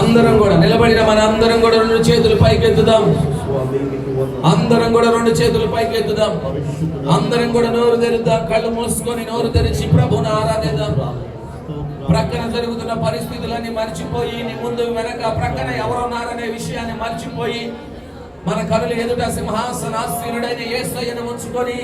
అందరం కూడా నిలబడిన మన అందరం కూడా రెండు చేతులు పైకెత్తుదాం. అందరం కూడా రెండు చేతులు పైకెత్తుదాం. అందరం కూడా నోరు తెరుద్దాం కళ్ళు మూసుకొని నోరు తెరిచి ప్రభుని ఆరాధిద్దాం. ప్రక్కన జరుగుతున్న పరిస్థితులన్నీ మర్చిపోయి నీ ముందు వెనక ప్రక్కన ఎవరున్నారనే విషయాన్ని మర్చిపోయి మన కనులు ఎదుట సింహాసనాసీనుడైన యేసయ్యను ఉంచుకొని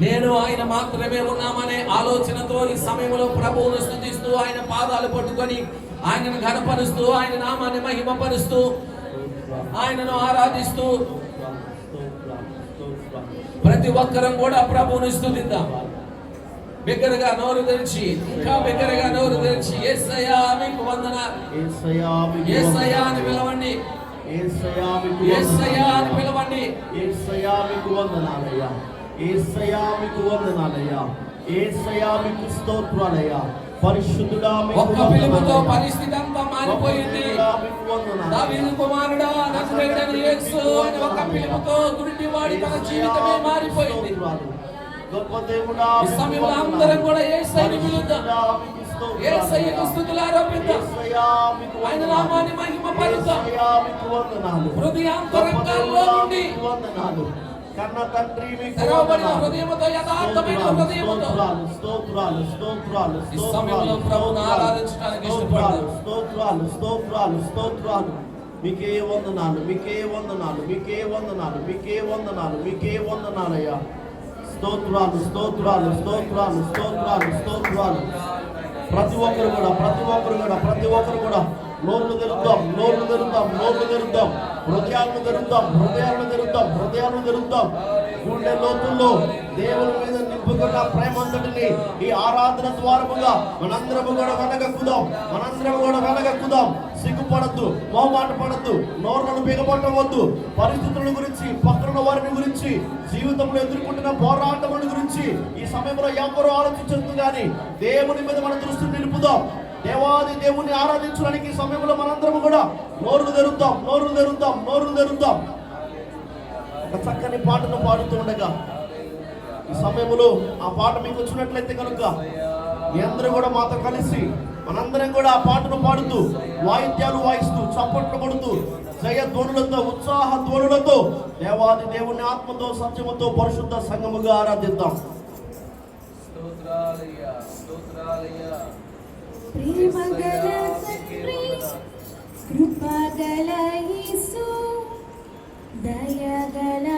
నేను ఆయన మాత్రమే ఉన్నామనే ఆలోచనతో ఈ సమయంలో ప్రభువును స్థుతిస్తూ ఆయన పాదాలు పట్టుకొని ఆయనను ఘనపరుస్తూ ఆయన నామాన్ని మహిమపరుస్తూ ఆయనను ఆరాధిస్తూ ప్రతి ఒక్కరం కూడా ప్రభువును స్థుతిద్దాం. బిగ్గరగా నోరు తెరిచి ఇంకా బిగ్గరగా నోరు తెరిచి యేసయ్యా మీకు వందన. యేసయ్యా అని. పిలవండి. యేసయ్యా అని. పిలవండి. యేసయ్యా మీకు వందనాలయ్యా. యేసయ్యా మీకు వందనాలయ్యా యేసయ్యా మీకు స్తోత్రాలయ్యా పరిశుద్ధుడా ఒక్క పిలుపుతో. పరిస్థితి అంతా మారిపోయింది. దావీదు కుమారుడా నజరేయుడైన యేసు అని ఒక పిలుపుతో గుడ్డివాడి తన జీవితమే మారిపోయింది. గొప్ప దేవుడా ఈ సమయంలో. అందరం కూడా యేసయ్యని పిలుద్దాం. యేసయ్యకు స్తుతులు ఆరోపిద్దాం ఆయన. నామాన్ని మీకు వందనాలు. హృదయాంతరంగాల్లో నుండి వందనాలు. కన్న తండ్రి తెరవబడిన. హృదయముతో యథార్థమైన హృదయముతో స్తోత్రాలు, స్తోత్రాలు, ఈ సమయంలో ప్రభువును ఆరాధించడానికి స్తోత్రాలు, ఇష్టపడతాం. స్తోత్రాలు స్తోత్రాలు స్తోత్రాలు మీకే వందనాలు మీకే వందనాలు మీకే వందనాలు మీకే వందనాలు మీకే వందనాలయ్యా స్తోత్రాలు స్తోత్రాలు స్తోత్రాలు స్తోత్రాలు స్తోత్రాలు ప్రతి ఒక్కరు కూడా ప్రతి ఒక్కరు కూడా ప్రతి ఒక్కరు కూడా నోర్లు తెరుద్దాం నోర్లు తెరుద్దాం నోర్లు తెరుద్దాం హృదయాలను తెరుద్దాం హృదయాలను తెరుద్దాం హృదయాలను తెరుద్దాం గుండె లోతుల్లో దేవుని మీద నింపుకున్న ప్రేమ అంతటిని ఈ ఆరాధన ద్వారముగా మనందరము కూడా వెనగక్కుదాం మనందరము కూడా వెనగక్కుదాం సిగ్గుపడద్దు మోమాట పడద్దు నోరులను బిగపట్టవద్దు పరిస్థితుల గురించి పక్కన వారిని గురించి జీవితంలో ఎదుర్కొంటున్న పోరాటముల గురించి ఈ సమయంలో ఎవరు ఆలోచించద్దు కానీ దేవుని మీద మన దృష్టిని నిలుపుదాం. దేవాది దేవుని ఆరాధించడానికి ఈ సమయంలో మనందరం కూడా నోరులు తెరుద్దాం నోరులు తెరుద్దాం నోరులు తెరుద్దాం. ఒక చక్కని పాటను పాడుతూ ఉండగా ఈ సమయంలో ఆ పాట మీకు వచ్చినట్లయితే కనుక మీ అందరూ కూడా మాతో కలిసి మనందరం కూడా ఆ పాటను పాడుతూ వాయిద్యాలు వాయిస్తూ చప్పట్లు కొడుతూ జయ ధ్వనులతో ఉత్సాహ ధ్వనులతో దేవాది దేవుని ఆత్మతో సత్యముతో పరిశుద్ధ సంగముగా ఆరాధిద్దాం. స్తోత్రాలయ స్తోత్రాలయ ప్రేమగల తండ్రి కృపగల యేసు దయగల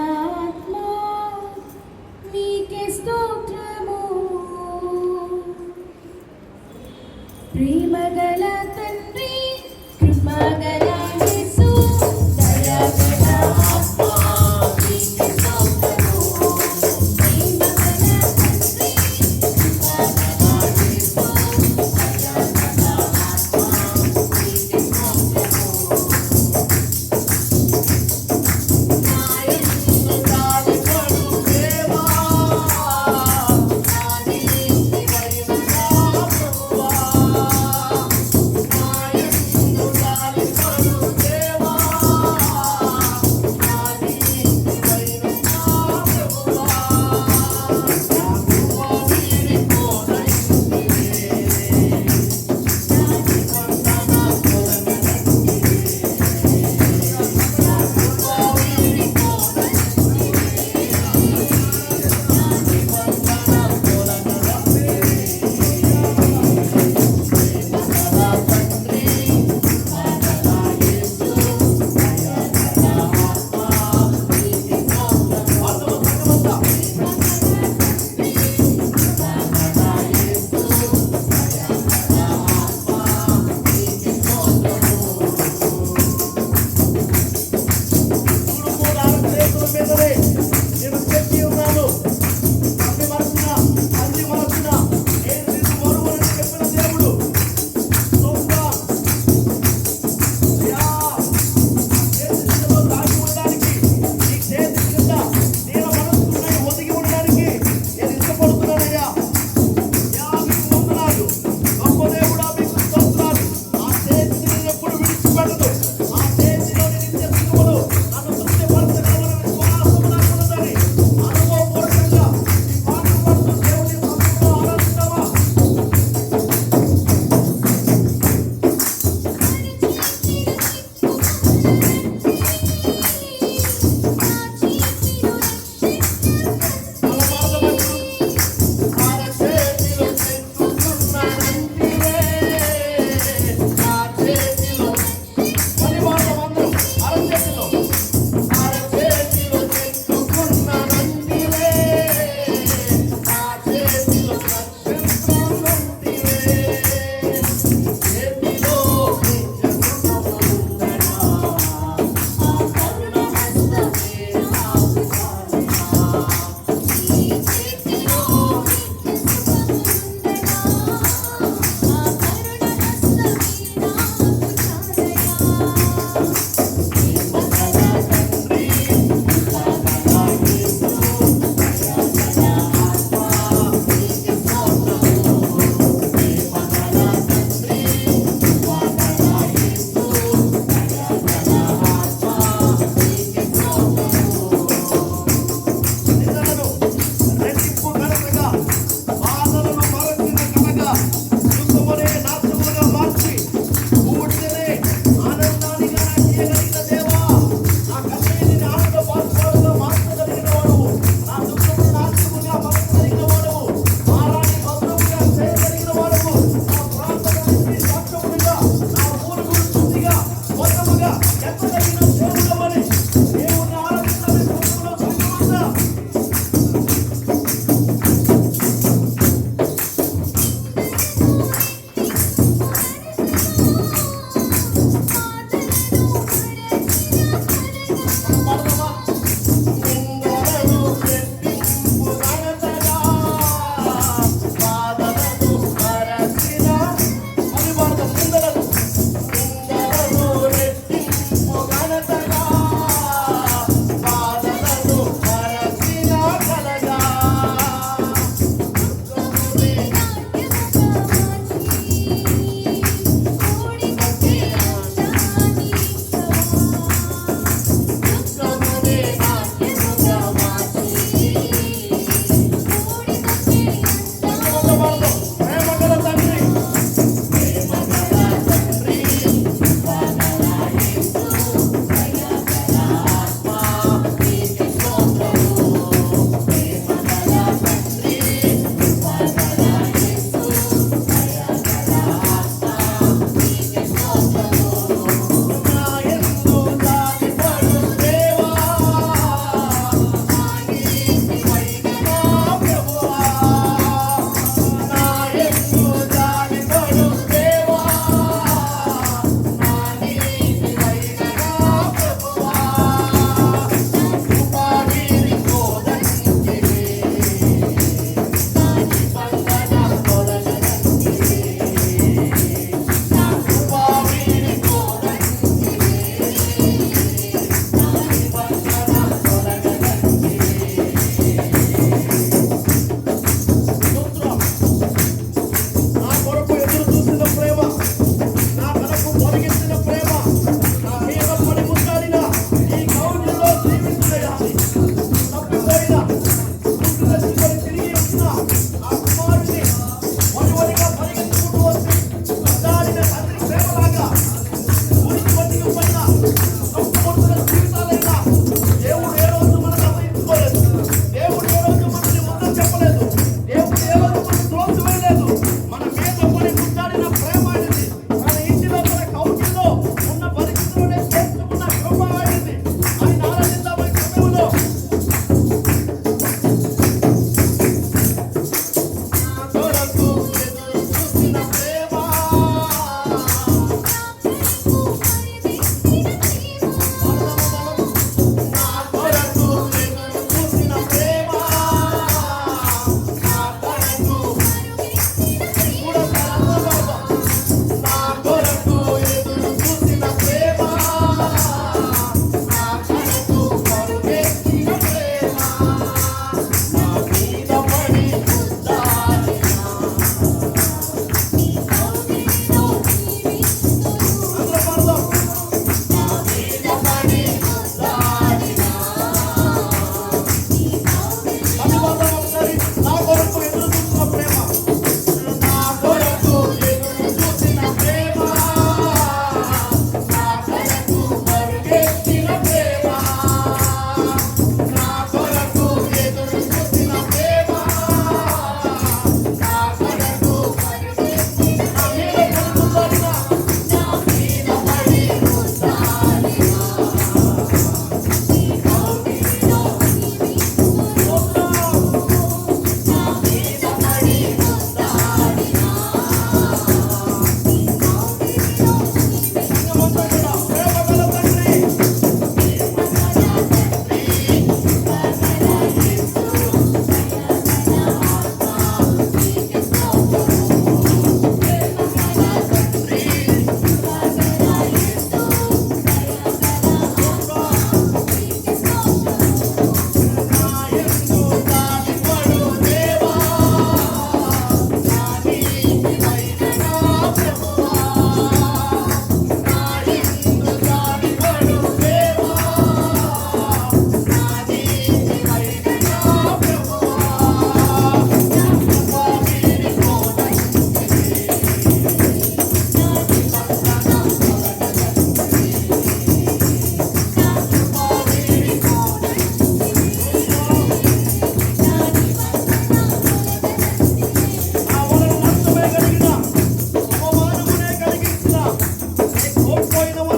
you know what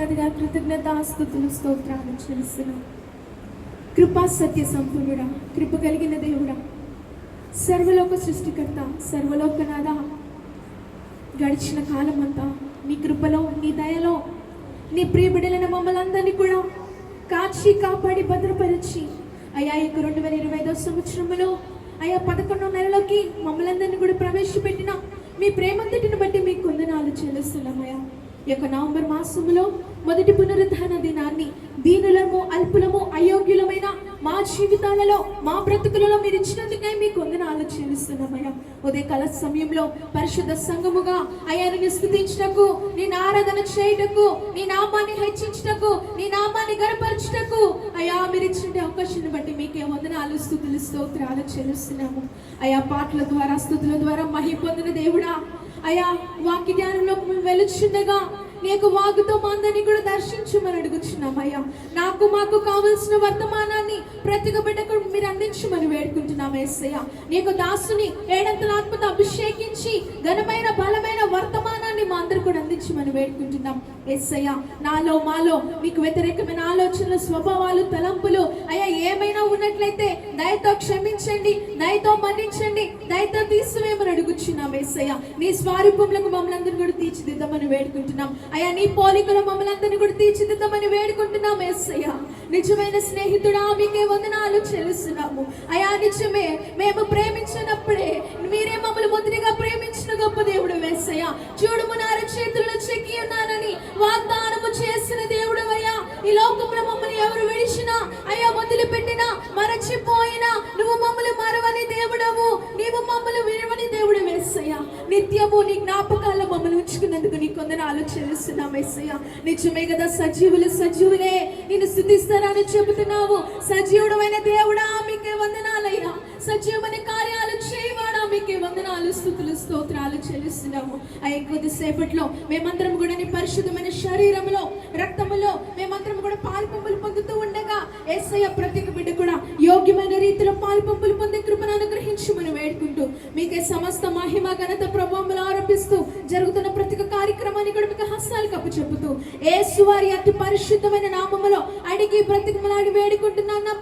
మీకు కృతజ్ఞత ఆస్తుతులు స్తోత్రాలు చెల్లిస్తున్నాం. కృపా సత్య సంపూర్ణుడా కృప కలిగిన దేవుడా సర్వలోక సృష్టికర్త సర్వలోకనాథ. గడిచిన కాలమంతా నీ కృపలో నీ దయలో నీ ప్రియబిడలైన మమ్మల్ని అందరినీ కూడా కాచి కాపాడి భద్రపరిచి. అయ్యా ఈ యొక్క రెండు వేల ఇరవై ఐదో సంవత్సరంలో అయ్యా పదకొండో నెలలోకి మమ్మల్ని అందరినీ కూడా ప్రవేశపెట్టిన మీ ప్రేమంతటిని బట్టి మీకు కొందనాలు చెల్లిస్తున్నామయ్యా ఈ యొక్క నవంబర్ మాసంలో మొదటి పునరుద్ధాన దినాన్ని దీనులము అల్పులము అయోగ్యులమైన మా జీవితాలలో మా బ్రతుకులలో మీరు ఇచ్చినందుకే మీకు వందనాలు చెల్లిస్తున్నామయ్యా. ఉదయ కాల సమయంలో పరిశుద్ధ సంఘముగా అయ్యాను స్థుతించటకు నీ ఆరాధన చేయుటకు నీ నామాన్ని హెచ్చించటకు నీ నామాన్ని గనపరచుటకు అయ్యా మీరు ఇచ్చిన అవకాశాన్ని బట్టి మీకే వందనాలు స్థుతులు స్తోత్రాలు చెల్లిస్తున్నాము. అయ్యా పాటల ద్వారా స్థుతుల ద్వారా మహి పొందిన దేవుడా అయ్యా వాక్య ధ్యానంలోకి మేము వెలుచుండగా నీకు వాగుతో మా కూడా దర్శించమని అడుగుచున్నాం అయ్యా. నాకు మాకు కావలసిన వర్తమానాన్ని ప్రతి బిడ్డకు మీరు అందించమని వేడుకుంటున్నాం ఏసయ్య. నీకు దాసుని ఏడంతల ఆత్మతో అభిషేకించి ఘనమైన బలమైన వర్తమానాన్ని మా అందరు కూడా అందించమని వేడుకుంటున్నాం. ఏసయ్య నాలో మాలో మీకు వ్యతిరేకమైన ఆలోచనలు స్వభావాలు తలంపులు అయ్యా ఏమైనా ఉన్నట్లయితే దయతో క్షమించండి దయతో మన్నించండి దయతో తీసివేయమని అడుగుచున్నాం ఏసయ్య. నీ స్వారూపంలకు మమ్మల్ని అందరినీ కూడా తీర్చిదిద్దామని వేడుకుంటున్నాం. అయ్యా నీ పోలికలు మమ్మల్ని అందరినీ కూడా తీర్చిదిద్దామని వేడుకుంటున్నాం ఏసయ్య. నిజమైన స్నేహితుడా మీకే వందనాలు చెల్లిస్తున్నాము. అయా నిజమే మేము ప్రేమించినప్పుడే మీరే మమ్మల్ని మొదటిగా ప్రేమించిన గొప్ప దేవుడు వేసయ్యా. చూడు నా చేతుల్లో చెక్కి ఉన్నానని వాగ్దానము చేసిన దేవుడు అయ్యా. ఈ లోకంలో మమ్మల్ని ఎవరు విడిచినా అయ్యా వదిలిపెట్టినా మరచిపోయినా నువ్వు మమ్మల్ని మరవని దేవుడవు. నీవు మమ్మల్ని విరవని దేవుడు వేసయ్యా నిత్యము నీ జ్ఞాపకాల్లో మమ్మల్ని ఉంచుకున్నందుకు నీ కొందరు ఆలోచిస్తున్నాం వేసయ్యా నిజమే కదా సజీవులు సజీవులే. నేను స్థుతిస్తారని చెబుతున్నావు. సజీవుడమైన దేవుడా మీకే వందనాలయ్యా. సజీవమైన కార్యాలు చేయవాడా మీకే వందనాలు స్థుతులు స్తోత్రాలు చెల్లిస్తున్నాము. అయ్యే కొద్దిసేపట్లో మేమందరం కూడా నీ పరిశుద్ధమైన శరీరంలో రక్తం మేమందరం కూడా పాల్పంపులు పొందుతూ ఉండగా ఎస్ఐ ప్రతి బిడ్డ కూడా యోగ్యమైన రీతిలో పాల్పంపులు పొందే కృపను అనుగ్రహించమని వేడుకుంటూ మీకే సమస్త మహిమ ఘనత ప్రభావములు ఆరోపిస్తూ జరుగుతున్న ప్రతి ఒక్క కార్యక్రమాన్ని కూడా మీకు హస్తాలు కప్పు చెబుతూ ఏసువారి వారి అతి పరిశుద్ధమైన నామములో అడిగి బ్రతికమలాడి వేడుకుంటున్నాను నా